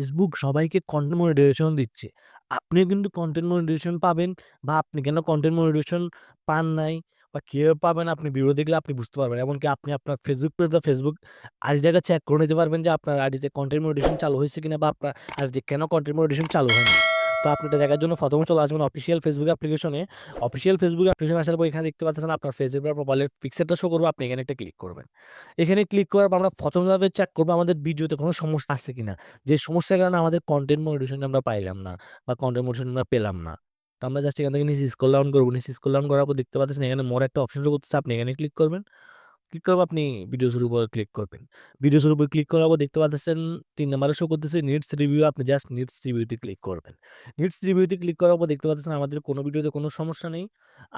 Facebook সবাইকে content monetization দিচ্ছে। আপনিও কিন্তু কন্টেন্ট মনিটাইজেশন পাবেন বা আপনি কেন কন্টেন্ট মনিটাইজেশন পান নাই বা কেউ পাবেন আপনি ভিডিও দেখলে আপনি বুঝতে পারবেন। এমনকি আপনি আপনার ফেসবুক পেজ বা ফেসবুক আইডিটাকে চেক করে নিতে পারবেন যে আপনার আইডিতে কন্টেন্ট মনিটাইজেশন চালু হয়েছে কিনা বা আপনার আইডিতে কেন কন্টেন্ট মনিটাইজেশন চালু হয়নি। তো আপনি এটা দেখার জন্য প্রথমে চলে আসবেন অফিসিয়াল ফেসবুক অ্যাপ্লিকেশনে। অফিসিয়াল Facebook অ্যাপ্লিকেশন আসার পর এখানে দেখতে পাচ্ছেন আপনার ফেসবুকের প্রোফাইলের পিকচারটা শো করব, আপনি এখানে একটা ক্লিক করবেন। এখানে ক্লিক করার পর আমরা প্রথম ধাপে চেক করব আমাদের ভিডিওতে কোনো সমস্যা আছে কিনা। যে সমস্যার কারণে আমাদের কন্টেন্ট মনিটাইজেশন আমরা পাইলাম না বা কন্টেন্ট মনিটাইজেশন আমরা পেলাম না। তো আমরা জাস্ট এখান থেকে নিচে স্ক্রল ডাউন করব, নিচে স্ক্রল ডাউন করার পর দেখতে পাচ্ছেন এখানে মোর একটা অপশন করতেছে। আপনি এখানে ক্লিক করবেন। ক্লিক পর আপনি ভিডিওসের উপর ক্লিক করবেন। ভিডিওসের উপর ক্লিক পর দেখতে পাচ্ছেন তিন নাম্বারে শো করতেছে নিডস রিভিউ আপনি জাস্ট নিডস রিভিউতে ক্লিক করবেন। নিডস রিভিউতে ক্লিক করার পর দেখতে পাচ্ছেন আমাদের কোনো ভিডিওতে কোনো সমস্যা নেই।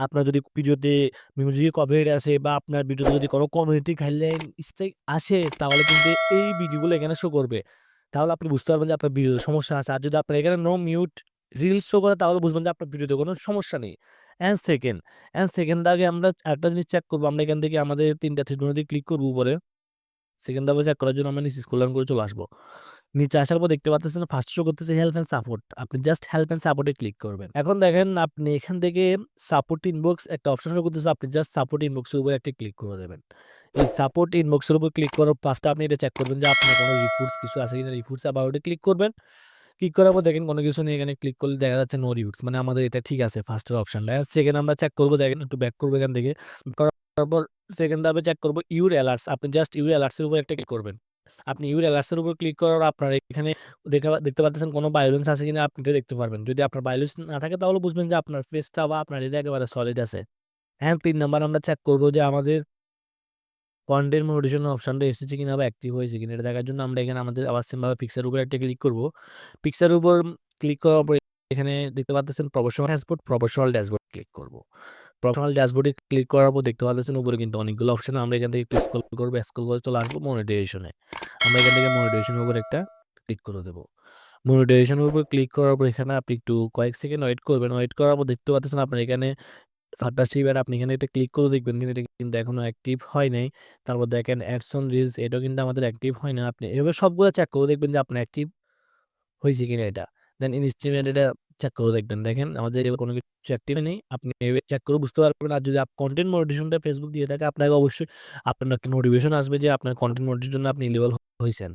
আপনার যদি ভিডিওতে মিউজিক কপিরাইট আসে বা আপনার ভিডিওতে যদি কোনো কমিউনিটি গাইডলাইন স্ট্রাইক আসে, তাহলে কিন্তু এই ভিডিওগুলো এখানে শো করবে। তাহলে আপনি বুঝতে পারবেন যে আপনার ভিডিওতে সমস্যা আছে। আর যদি আপনার এখানে নো মিউট রিলস শো করে, তাহলে বুঝবেন যে আপনার ভিডিওতে কোনো সমস্যা নেই। অ্যান্ড সেকেন্ড, অ্যান্ড সেকেন্ড আগে আমরা একটা জিনিস চেক করব আমরা এখান থেকে আমাদের ৩ টা ত্রিকোণে ক্লিক করব উপরে। সেকেন্ড ধাপে চেক করার জন্য আমরা নিচে স্ক্রল ডাউন করে চলে আসব নিচে আসার পর দেখতে পাচ্ছেন ফার্স্ট শো করতেছে হেল্প অ্যান্ড সাপোর্ট। আপনি জাস্ট হেল্প অ্যান্ড সাপোর্টে ক্লিক করবেন। এখন দেখেন আপনি এখান থেকে সাপোর্ট ইনবক্স একটা অপশন শো করতেছে। আপনি জাস্ট সাপোর্ট ইনবক্স এর উপরে একটা ক্লিক করে দেবেন। এই সাপোর্ট ইনবক্সের উপর ক্লিক করার পাঁচটা আপনি এটা চেক করবেন যে আপনার কোনো রিপোর্টস কিছু আছে কিনা রিপোর্টস অ্যাবাউট ক্লিক করবেন। ক্লিক করার পর দেখেন কোনো কিছু নিয়ে এখানে ক্লিক করলে দেখা যাচ্ছে নো রিপোর্টস মানে আমাদের এটা ঠিক আছে ফার্স্ট এর অপশনটা। সেকেন্ড আমরা চেক করব, দেখেন একটু ব্যাক করব এখান থেকে। করার পর সেকেন্ড ধাপে চেক করব ইউর অ্যালার্টস। আপনি জাস্ট ইউর অ্যালার্টস এর উপর একটা ক্লিক করবেন। আপনি ইউর অ্যালার্টস এর উপর ক্লিক করার আপনার এখানে দেখতে পাচ্ছেন কোনো বায়োলেন্স আছে কিনা আপনি এটা দেখতে পারবেন। যদি আপনার বায়োলেন্স না থাকে তাহলে বুঝবেন যে আপনার ফেসটা বা আপনার এটা একেবারে সলিড আছে। হ্যাঁ তিন নাম্বার আমরা চেক করব যে আমাদের কন্টেন্ট মনিটাইজেশন অপশনটা এসেছে কিনা বা অ্যাক্টিভ হয়েছে কিনা এটা দেখার জন্য আমরা এখানে আমাদের আবার সেম ভাবে পিকচারের উপরে একটা ক্লিক করব। পিকচারের উপর ক্লিক করার পর এখানে দেখতে পাচ্ছেন professional dashboard, professional dashboard click করব। প্রফেশনাল ড্যাশবোর্ডে ক্লিক করার পর দেখতে পাচ্ছেন উপরে কিন্তু অনেকগুলো অপশন আমরা এখান থেকে স্ক্রল করব। স্ক্রল করে চলে আসব মনিটাইজেশন। আমরা এখান থেকে মনিটাইজেশন এর উপর একটা ক্লিক করে দেব। মনিটাইজেশন উপর ক্লিক করার পর এখানে আপনি একটু কয়েক সেকেন্ড ওয়েট করবেন। ওয়েট করার পর দেখতে পাচ্ছেন আপনার এখানে পার্টনারশিপ এবার আপনি এখানে এটা ক্লিক করে দেখবেন, কিন্তু এটা কিন্তু এখনও অ্যাক্টিভ হয় নাই। তারপর দেখেন অ্যাডসন রিলস এটাও কিন্তু আমাদের অ্যাক্টিভ হয় না। আপনি এভাবে সবগুলো চেক করে দেখবেন যে আপনার অ্যাক্টিভ হয়েছে কিনা এটা। দেন ইনস্টিমেট এটা চেক করে দেখবেন। দেখেন আমাদের কোনো কিছু অ্যাক্টিভ নেই। আপনি চেক করে বুঝতে পারবেন। আর যদি কন্টেন্ট মনিটাইজেশনটা ফেসবুক দিয়ে থাকে আপনাকে অবশ্যই আপনার একটা নোটিফিকেশন আসবে যে আপনার কন্টেন্ট মনিটাইজেশনের জন্য আপনি এলিজিবল হয়েছেন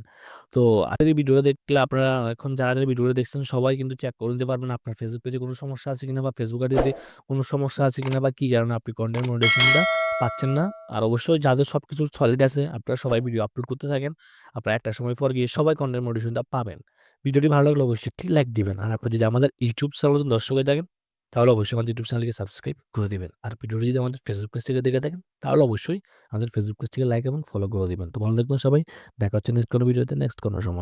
তো আজকের ভিডিওটা দেখলে আপনারা এখন যারা, যারা ভিডিওটা দেখছেন সবাই কিন্তু চেক করে নিতে পারবেন আপনার Facebook পেজে কোনো সমস্যা আছে কিনা বা Facebook আইডিতে কোনো সমস্যা আছে কিনা বা কী কারণে আপনি কন্টেন্ট মনিটাইজেশনটা পাচ্ছেন না। আর অবশ্যই যাদের সবকিছু সলিড আছে আপনারা সবাই ভিডিও আপলোড করতে থাকেন। আপনারা একটা সময় পর গিয়ে সবাই কন্টেন্ট মনিটাইজেশনটা পাবেন। ভিডিওটি ভালো লাগলে অবশ্যই একটি লাইক দিবেন। আর আপনি যদি আমাদের ইউটিউব চ্যানেল দর্শক হয়ে থাকেন, তাহলে অবশ্যই আমাদের ইউটিউব চ্যানেলকে সাবস্ক্রাইব করে দেবেন আর ভিডিওটি যদি আমাদের ফেসবুক পেজ থেকে দেখে থাকেন, তাহলে অবশ্যই আমাদের ফেসবুক পেজ থেকে লাইক এবং ফলো করে দেবেন তো ভালো দেখবেন সবাই। দেখা হচ্ছে নেক্সট কোনো ভিডিওতে নেক্সট কোনো সময়।